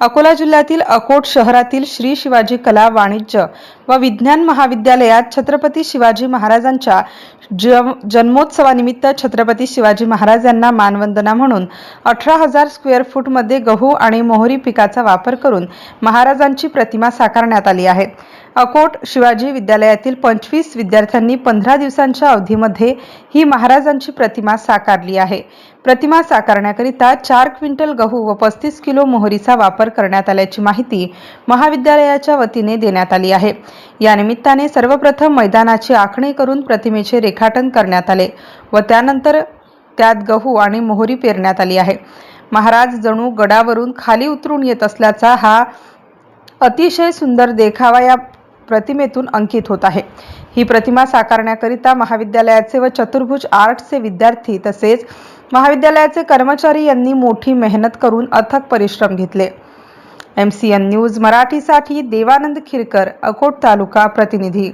अकोला जिल्ह्यातील अकोट शहरातील श्री शिवाजी कला वाणिज्य व विज्ञान महाविद्यालयात छत्रपती शिवाजी महाराजांच्या जम- जन्मोत्सवानिमित्त छत्रपती शिवाजी महाराज यांना मानवंदना म्हणून अठरा हजार स्क्वेअर फूटमध्ये गहू आणि मोहरी पिकाचा वापर करून महाराजांची प्रतिमा साकारण्यात आली आहे. अकोट शिवाजी विद्यालयातील पंचवीस विद्यार्थ्यांनी पंधरा दिवसांच्या अवधीमध्ये ही महाराजांची प्रतिमा साकारली आहे. प्रतिमा साकारण्याकरिता चार क्विंटल गहू व पस्तीस किलो मोहरीचा वापर करण्यात आल्याची माहिती महाविद्यालयाच्या वतीने देण्यात आली आहे. या निमित्ताने सर्वप्रथम मैदानाची आखणी करून प्रतिमेचे रेखाटन करण्यात आले व त्यानंतर त्यात गहू आणि मोहरी पेरण्यात आली आहे. महाराज जणू गडावरून खाली उतरून येत असल्याचा हा अतिशय सुंदर देखावा या प्रतिमेतून अंकित होत आहे. ही प्रतिमा साकारण्याकरिता महाविद्यालयाचे व चतुर्भुज आर्ट्सचे विद्यार्थी तसेच महाविद्यालयाचे कर्मचारी यांनी मोठी मेहनत करून अथक परिश्रम घेतले. एम सी एन न्यूज मराठीसाठी देवानंद खिरकर अकोट तालुका प्रतिनिधी.